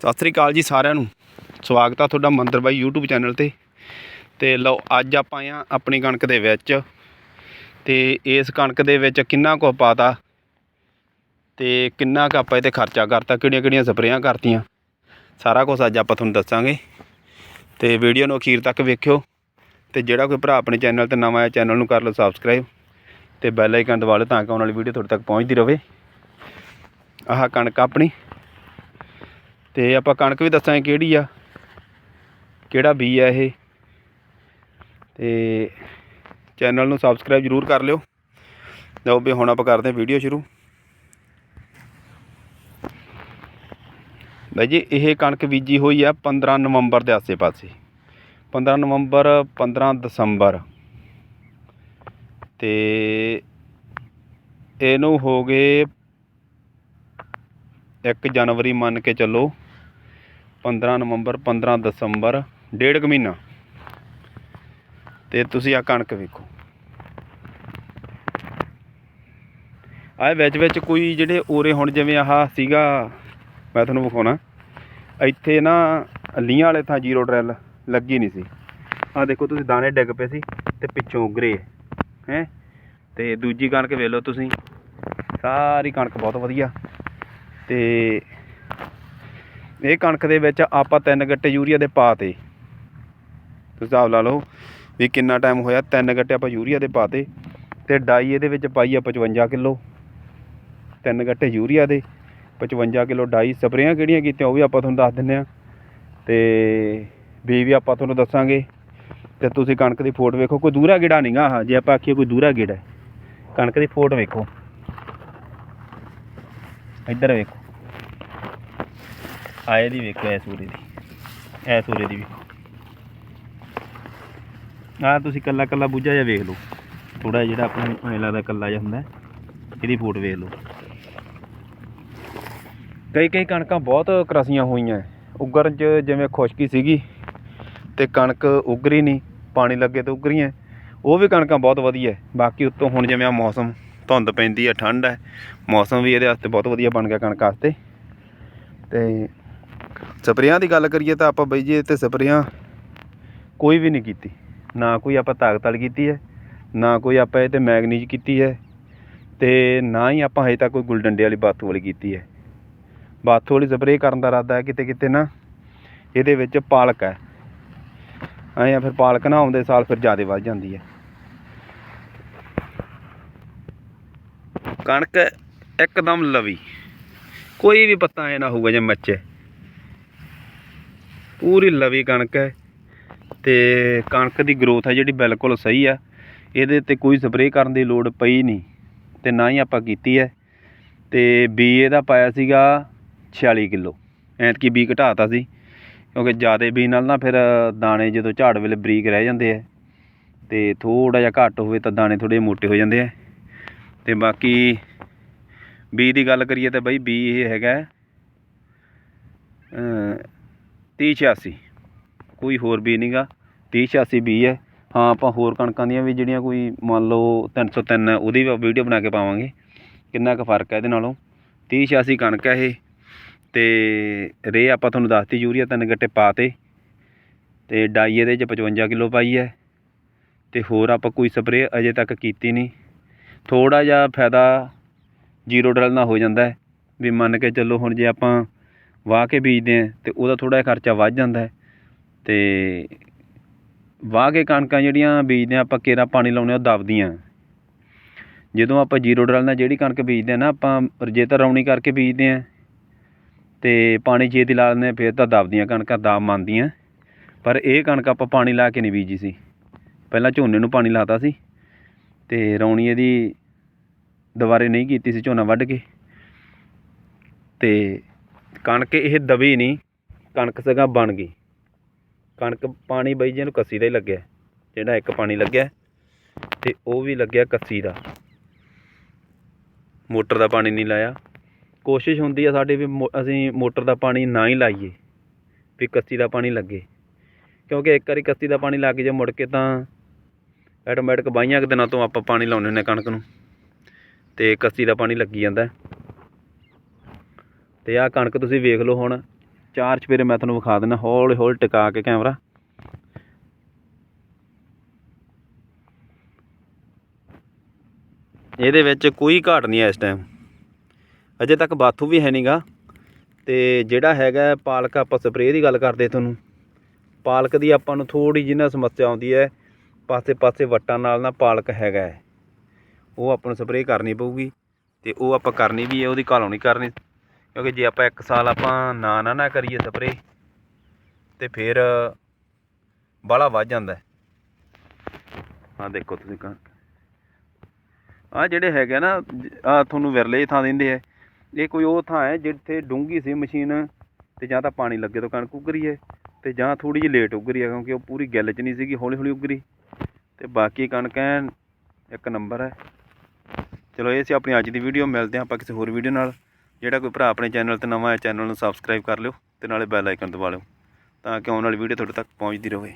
ਸਤਿ ਸ੍ਰੀ ਅਕਾਲ ਜੀ ਸਾਰਿਆਂ ਨੂੰ। ਸਵਾਗਤ ਆ ਤੁਹਾਡਾ ਮੰਦਰ ਬਾਈ YouTube ਚੈਨਲ ਤੇ। ਤੇ ਲਓ, ਅੱਜ ਆਪਾਂ ਆ ਆਪਣੀ ਕਣਕ ਦੇ ਵਿੱਚ। ਤੇ ਇਸ ਕਣਕ ਦੇ ਵਿੱਚ ਕਿੰਨਾ ਕੁ ਪਾਤਾ ਤੇ ਕਿੰਨਾ ਕੁ ਆਪਾਂ ਇਹ ਖਰਚਾ ਕਰਤਾ ਕਿਹੜੀਆਂ ਕਿਹੜੀਆਂ ਸਪਰੇਆਂ ਕਰਤੀਆਂ। ਸਾਰਾ ਕੁਝ ਅੱਜ ਆਪਾਂ ਤੁਹਾਨੂੰ ਦੱਸਾਂਗੇ। ਤੇ ਵੀਡੀਓ ਨੂੰ ਅਖੀਰ ਤੱਕ ਵੇਖਿਓ। ਤੇ ਜਿਹੜਾ ਕੋਈ ਭਰਾ ਆਪਣੇ ਚੈਨਲ ਤੇ ਨਵਾਂ ਆਇਆ, ਚੈਨਲ ਨੂੰ ਕਰ ਲਓ ਸਬਸਕ੍ਰਾਈਬ ਤੇ ਬੈਲ ਆਈਕਨ ਦਬਾ ਲਓ ਤਾਂ ਕਿ ਆਉਣ ਵਾਲੀ ਵੀਡੀਓ ਤੁਹਾਡੇ ਤੱਕ ਪਹੁੰਚਦੀ ਰਹੇ। ਆਹ ਕਣਕ ਆਪਣੀ। ਤੇ ਆਪਾਂ ਕਣਕ ਵੀ ਦੱਸਾਂਗੇ ਕਿਹੜੀ ਆ, ਕਿਹੜਾ ਬੀ ਆ ਇਹ। ਤੇ ਚੈਨਲ ਨੂੰ ਸਬਸਕ੍ਰਾਈਬ ਜਰੂਰ ਕਰ ਲਿਓ। ਲਓ ਵੀ ਹੁਣ ਆਪਾਂ ਕਰਦੇ ਹਾਂ ਵੀਡੀਓ ਸ਼ੁਰੂ। ਬਾਈ ਜੀ, ਇਹ ਕਣਕ ਬੀਜੀ ਹੋਈ ਆ 15 ਨਵੰਬਰ ਦੇ ਆਸੇ-ਪਾਸੇ। 15 ਨਵੰਬਰ 15 ਦਸੰਬਰ। ਤੇ ਇਹਨੂੰ ਹੋ ਗਏ 1 ਜਨਵਰੀ ਮੰਨ ਕੇ ਚੱਲੋ। 15 ਨਵੰਬਰ 15 ਦਸੰਬਰ, ਡੇਢ ਕੁ ਮਹੀਨਾ। ਤੇ ਤੁਸੀਂ ਆ ਕਣਕ ਵੇਖੋ। ਆਹ ਵਿੱਚ ਵਿੱਚ ਕੋਈ ਜਿਹੜੇ ਉਰੇ ਹੁਣ ਜਿਵੇਂ ਆਹ ਸੀਗਾ, ਮੈਂ ਤੁਹਾਨੂੰ ਵਿਖਾਉਣਾ। ਇੱਥੇ ਨਾ ਲੀਆਂ ਵਾਲੇ ਥਾਂ ਜ਼ੀਰੋ ਡਰੈਲ ਲੱਗੀ ਨਹੀਂ ਸੀ। ਆਹ ਦੇਖੋ ਤੁਸੀਂ ਦਾਣੇ ਡਿੱਗ ਪਏ ਸੀ ਤੇ ਪਿੱਛੋਂ ਉਗਰੇ ਹੈ? ਤੇ ਦੂਜੀ ਕਣਕ ਵੇਖ ਲਓ ਤੁਸੀਂ। ਸਾਰੀ ਕਣਕ ਬਹੁਤ ਵਧੀਆ। ਤੇ ਇਹ ਕਣਕ ਦੇ ਵਿੱਚ ਆਪਾਂ ਤਿੰਨ ਗੱਟੇ ਯੂਰੀਆ ਦੇ ਪਾਤੇ ਤੁਸੀਂ ਹਿਸਾਬ ਲਾ ਲਓ ਵੀ ਕਿੰਨਾ ਟਾਈਮ ਹੋਇਆ, ਤਿੰਨ ਗੱਟੇ ਆਪਾਂ ਯੂਰੀਆ ਦੇ ਪਾਤੇ ਤੇ ਡਾਈ ਇਹਦੇ ਵਿੱਚ ਪਾਈ ਆ 55 ਕਿਲੋ। ਤਿੰਨ ਗੱਟੇ ਯੂਰੀਆ ਦੇ 55 ਕਿਲੋ ਡਾਈ। ਸਪਰੇਆਂ ਕਿਹੜੀਆਂ ਕੀਤੀਆਂ ਉਹ ਵੀ ਆਪਾਂ ਤੁਹਾਨੂੰ ਦੱਸ ਦਿੰਨੇ ਆ ਤੇ ਬੀ ਵੀ ਆਪਾਂ ਤੁਹਾਨੂੰ ਦੱਸਾਂਗੇ। ਤੇ ਤੁਸੀਂ ਕਣਕ ਦੀ ਫੋਟ ਵੇਖੋ, ਕੋਈ ਦੂਰਾ ਗੇੜਾ ਨਹੀਂਗਾ ਹਾਂ ਜੇ ਆਪਾਂ ਆਖੀਏ ਕੋਈ ਦੂਰਾ ਗੇੜਾ ਕਣਕ ਦੀ ਫੋਟ ਵੇਖੋ। ਇੱਧਰ ਵੇਖੋ। ਆਏ ਦੀ ਵੇਖੋ, ਐ ਸੂਰੇ ਦੀ। ਐ ਸੂਰੇ ਦੀ ਵੀ ਆ ਤੁਸੀਂ ਕੱਲਾ ਕੱਲਾ ਬੂਝਾ ਜਿਹਾ ਵੇਖ ਲਓ। ਥੋੜਾ ਜਿਹੜਾ ਆਪਾਂ ਨੂੰ ਐਂ ਲੱਗਦਾ ਕੱਲਾ ਜਿਹਾ ਹੁੰਦਾ, ਇਹਦੀ ਫੋਟ ਵੇਖ ਲਓ। ਕਈ ਕਈ ਕਣਕਾਂ ਬਹੁਤ ਕਰਸੀਆਂ ਹੋਈਆਂ। ਹੈ। 'ਚ ਜਿਵੇਂ ਖੁਸ਼ਕੀ ਸੀਗੀ ਤੇ ਕਣਕ ਉਗਰੀ ਨਹੀਂ ਪਾਣੀ ਲੱਗੇ ਤੇ ਉਗਰੀਆਂ। ਉਹ ਵੀ ਕਣਕਾਂ ਬਹੁਤ ਵਧੀਆ। ਬਾਕੀ ਉੱਤੋਂ ਹੁਣ ਜਿਵੇਂ ਆ ਮੌਸਮ, ਧੁੰਦ ਪੈਂਦੀ ਹੈ ਠੰਡ ਹੈ ਮੌਸਮ ਵੀ ਇਹਦੇ ਵਾਸਤੇ ਬਹੁਤ ਵਧੀਆ ਬਣ ਗਿਆ ਕਣਕ ਵਾਸਤੇ। ਤੇ ਸਪਰੇਆਂ ਦੀ ਗੱਲ ਕਰੀਏ ਤਾਂ ਆਪਾਂ ਬਈ ਜੀ ਇਹ ਤੇ ਸਪਰੇਆਂ ਕੋਈ ਵੀ ਨਹੀਂ ਕੀਤੀ। ਨਾ ਕੋਈ ਆਪਾਂ ਤਾਕਤ ਵਾਲੀ ਕੀਤੀ ਹੈ, ਨਾ ਕੋਈ ਆਪਾਂ ਇਹ ਤੇ ਮੈਗਨੀਜ ਕੀਤੀ ਹੈ ਤੇ ਨਾ ਹੀ ਆਪਾਂ ਹਜੇ ਤੱਕ ਕੋਈ ਗੁਲਡੰਡੇ ਵਾਲੀ ਬਾਥੂ ਵਾਲੀ ਕੀਤੀ ਹੈ। ਬਾਥੂ ਵਾਲੀ ਸਪਰੇਅ ਕਰਨ ਦਾ ਇਰਾਦਾ ਹੈ ਕਿਤੇ ਕਿਤੇ ਨਾ, ਇਹਦੇ ਵਿੱਚ ਪਾਲਕ ਹੈ। ਐਂ ਆ ਫਿਰ ਪਾਲਕ ਨਾ ਆਉਂਦੇ ਸਾਲ ਫਿਰ ਜ਼ਿਆਦਾ ਵੱਧ ਜਾਂਦੀ ਹੈ। ਕਣਕ ਇੱਕਦਮ ਲਵੀ। ਕੋਈ ਵੀ ਪੱਤਾ ਐ ਨਾ ਹੋਊਗਾ ਜੇ ਮੱਚੇ। ਪੂਰੀ ਲਵੀ ਕਣਕ ਹੈ ਤੇ ਕਣਕ ਦੀ ਗਰੋਥ ਹੈ ਜਿਹੜੀ ਬਿਲਕੁਲ ਸਹੀ ਆ। ਇਹਦੇ ਤੇ ਕੋਈ ਸਪਰੇਅ ਕਰਨ ਦੀ ਲੋੜ ਪਈ ਨਹੀਂ ਤੇ ਨਾ ਹੀ ਆਪਾਂ ਕੀਤੀ ਹੈ। ਤੇ ਬੀ ਇਹਦਾ ਪਾਇਆ ਸੀਗਾ 46 ਕਿਲੋ। ਐਤਕੀ ਬੀ ਘਟਾਤਾ ਸੀ, ਕਿਉਂਕਿ ਜ਼ਿਆਦਾ ਬੀ ਨਾਲ ਨਾ ਫਿਰ ਦਾਣੇ ਜਦੋਂ ਝਾੜ ਵੇਲੇ ਬਰੀਕ ਰਹਿ ਜਾਂਦੇ ਆ ਤੇ ਥੋੜਾ ਜਿਹਾ ਘੱਟ ਹੋਵੇ ਤਾਂ ਦਾਣੇ ਥੋੜੇ ਮੋਟੇ ਹੋ ਜਾਂਦੇ ਆ। ਤੇ ਬਾਕੀ ਬੀ ਦੀ ਗੱਲ ਕਰੀਏ ਤਾਂ ਬਈ ਬੀ ਇਹ ਹੈਗਾ ਤੀਹ ਛਿਆਸੀ ਕੋਈ ਹੋਰ ਬੀ ਨਹੀਂਗਾ ਤੀਹ ਛਿਆਸੀ ਬੀ ਹੈ। ਹਾਂ, ਆਪਾਂ ਹੋਰ ਕਣਕਾਂ ਦੀਆਂ ਵੀ ਜਿਹੜੀਆਂ ਕੋਈ ਮੰਨ ਲਓ 303 ਹੈ, ਉਹਦੀ ਵੀ ਵੀਡੀਓ ਬਣਾ ਕੇ ਪਾਵਾਂਗੇ। ਕਿੰਨਾ ਕੁ ਫ਼ਰਕ ਹੈ ਇਹਦੇ ਨਾਲੋਂ? ਤੀਹ ਛਿਆਸੀ ਕਣਕ ਹੈ ਇਹ। ਤੇ ਰੇ ਆਪਾਂ ਤੁਹਾਨੂੰ ਦੱਸਤੀ ਯੂਰੀਆ ਤਿੰਨ ਗੱਟੇ ਪਾਤੇ ਤੇ। ਡਾਈ ਇਹਦੇ 'ਚ 55 ਕਿਲੋ ਪਾਈ ਹੈ। ਤੇ ਹੋਰ ਆਪਾਂ ਕੋਈ ਸਪਰੇਅ ਅਜੇ ਤੱਕ ਕੀਤੀ ਨਹੀਂ। ਥੋੜਾ ਜਿਹਾ ਫਾਇਦਾ ਜ਼ੀਰੋ ਡਰਲ ਨਾਲ ਹੋ ਜਾਂਦਾ ਵੀ ਮੰਨ ਕੇ ਚੱਲੋ ਹੁਣ ਜੇ ਆਪਾਂ ਵਾਹ ਕੇ ਬੀਜਦੇ ਆ ਤੇ ਉਹਦਾ ਥੋੜਾ ਜਿਹਾ ਖਰਚਾ ਵੱਧ ਜਾਂਦਾ ਹੈ। ਤੇ ਵਾਹ ਕੇ ਕਣਕਾਂ ਜਿਹੜੀਆਂ ਬੀਜਦੇ ਆ ਆਪਾਂ ਕੇਰਾ ਪਾਣੀ ਲਾਉਂਦੇ ਆ ਉਹ ਦਬਦੀਆਂ। ਜਦੋਂ ਆਪਾਂ ਜ਼ੀਰੋ ਡਰਲ ਨਾਲ ਜਿਹੜੀ ਕਣਕ ਬੀਜਦੇ ਆ ਨਾ, ਆਪਾਂ ਜੇ ਤਾਂ ਰੌਣੀ ਕਰਕੇ ਬੀਜਦੇ ਆ ਤੇ ਪਾਣੀ ਛੇਤੀ ਲਾ ਲੈਂਦੇ ਆ ਫਿਰ ਤਾਂ ਦਬਦੀਆਂ ਕਣਕਾਂ, ਦਬ ਮੰਨਦੀਆਂ। ਪਰ ਇਹ ਕਣਕ ਆਪਾਂ ਪਾਣੀ ਲਾ ਕੇ ਨਹੀਂ ਬੀਜੀ ਸੀ। ਪਹਿਲਾਂ ਝੋਨੇ ਨੂੰ ਪਾਣੀ ਲਾਤਾ ਸੀ ਤੇ ਰੌਣੀ ਇਹਦੀ ਦੁਬਾਰੇ ਨਹੀਂ ਕੀਤੀ ਸੀ, ਝੋਨਾ ਵੱਢ ਕੇ। ਤੇ ਕਣਕ ਇਹ ਦਬੀ ਨਹੀਂ, ਕਣਕ ਸਗਾ ਬਣ ਗਈ। ਕਣਕ ਪਾਣੀ ਬਈ ਜਿਹਨੂੰ ਕੱਸੀ ਦਾ ਹੀ ਲੱਗਿਆ, ਜਿਹੜਾ ਇੱਕ ਪਾਣੀ ਲੱਗਿਆ, ਤੇ ਉਹ ਵੀ ਲੱਗਿਆ ਕੱਸੀ ਦਾ। ਮੋਟਰ ਦਾ ਪਾਣੀ ਨਹੀਂ ਲਾਇਆ। ਕੋਸ਼ਿਸ਼ ਹੁੰਦੀ ਆ ਸਾਡੀ ਵੀ ਮੋ- ਅਸੀਂ ਮੋਟਰ ਦਾ ਪਾਣੀ ਨਾ ਹੀ ਲਾਈਏ, ਵੀ ਕੱਸੀ ਦਾ ਪਾਣੀ ਲੱਗੇ। ਕਿਉਂਕਿ ਇੱਕ ਵਾਰੀ ਕੱਸੀ ਦਾ ਪਾਣੀ ਲੱਗ ਜੇ ਮੁੜ ਕੇ ਤਾਂ ਆਟੋਮੈਟਿਕ ਬਾਈਆਂ ਕੁ ਦਿਨਾਂ ਤੋਂ ਆਪਾਂ ਪਾਣੀ ਲਾਉਂਦੇ ਹੁੰਦੇ ਕਣਕ ਨੂੰ। ਤੇ ਕੱਸੀ ਦਾ ਪਾਣੀ ਲੱਗੀ ਜਾਂਦਾ। ਤੇ ਆਹ ਕਣਕ ਤੁਸੀਂ ਵੇਖ ਲਓ ਹੁਣ, ਚਾਰ ਚਪੇਰੇ ਮੈਂ ਤੁਹਾਨੂੰ ਵਿਖਾ ਦਿੰਦਾ, ਹੌਲੀ ਹੌਲੀ ਟਿਕਾ ਕੇ ਕੈਮਰਾ। ਇਹਦੇ ਵਿੱਚ ਕੋਈ ਘਾਟ ਨਹੀਂ ਹੈ ਇਸ ਟਾਈਮ ਅਜੇ ਤੱਕ ਬਾਥੂ ਵੀ ਹੈ ਨਹੀਂਗਾ। ਤੇ ਜਿਹੜਾ ਹੈਗਾ ਪਾਲਕ, ਆਪਾਂ ਸਪਰੇਅ ਦੀ ਗੱਲ ਕਰਦੇ ਤੁਹਾਨੂੰ। ਪਾਲਕ ਦੀ ਆਪਾਂ ਨੂੰ ਥੋੜੀ ਜਿਹੀ ਨਾ ਸਮੱਸਿਆ ਆਉਂਦੀ ਹੈ। ਪਾਸੇ ਪਾਸੇ ਵੱਟਾਂ ਨਾਲ ਨਾ ਪਾਲਕ ਹੈਗਾ ਹੈ। ਉਹ ਆਪਾਂ ਨੂੰ ਸਪਰੇਅ ਕਰਨੀ ਪਊਗੀ। ਤੇ ਉਹ ਆਪਾਂ ਕਰਨੀ ਵੀ ਹੈ, ਉਹਦੀ ਘਾਲੋਂ ਨਹੀਂ ਕਰਨੀ। ਕਿਉਂਕਿ ਜੇ ਆਪਾਂ ਇੱਕ ਸਾਲ ਆਪਾਂ ਨਾ ਨਾ ਨਾ ਕਰੀਏ ਸਪਰੇਅ ਤੇ ਫਿਰ ਬਾਲਾ ਵੱਧ ਜਾਂਦਾ ਹੈ। ਦੇਖੋ ਤੁਸੀਂ ਕਣਕ ਆ ਜਿਹੜੇ ਹੈਗੇ ਆ ਨਾ ਆ ਤੁਹਾਨੂੰ ਵਿਰਲੇ ਥਾਂ ਦਿੰਦੇ ਆ। ਇਹ ਕੋਈ ਉਹ ਥਾਂ ਹੈ ਜਿੱਥੇ ਡੂੰਗੀ ਸੀ ਮਸ਼ੀਨ ਤੇ ਜਾਂ ਤਾਂ ਪਾਣੀ ਲੱਗੇ ਤੋਂ ਕਣਕ ਉੱਗਰੀ ਹੈ ਤੇ ਜਾਂ ਥੋੜੀ ਜਿਹੀ ਲੇਟ ਉੱਗਰੀ ਹੈ ਕਿਉਂਕਿ ਉਹ ਪੂਰੀ ਗਿੱਲ 'ਚ ਨਹੀਂ ਸੀਗੀ ਹੌਲੀ ਹੌਲੀ ਉੱਗਰੀ। ਤੇ ਬਾਕੀ ਕਣਕ ਐਨ ਇੱਕ ਨੰਬਰ ਹੈ। ਚਲੋ ਇਹ ਸੀ ਆਪਣੀ ਅੱਜ ਦੀ ਵੀਡੀਓ ਮਿਲਦੇ ਹਾਂ ਆਪਾਂ ਕਿਸੇ ਹੋਰ ਵੀਡੀਓ ਨਾਲ। ਜਿਹੜਾ ਕੋਈ ਭਰਾ ਆਪਣੇ ਚੈਨਲ ਤੇ ਨਵਾਂ ਹੈ ਚੈਨਲ ਨੂੰ ਸਬਸਕ੍ਰਾਈਬ ਕਰ ਲਿਓ ਤੇ ਨਾਲੇ ਬੈਲ ਆਈਕਨ ਦਬਾ ਲਿਓ ਤਾਂ ਕਿ ਆਉਣ ਵਾਲੀ ਵੀਡੀਓ ਤੁਹਾਡੇ ਤੱਕ ਪਹੁੰਚਦੀ ਰਹੇ।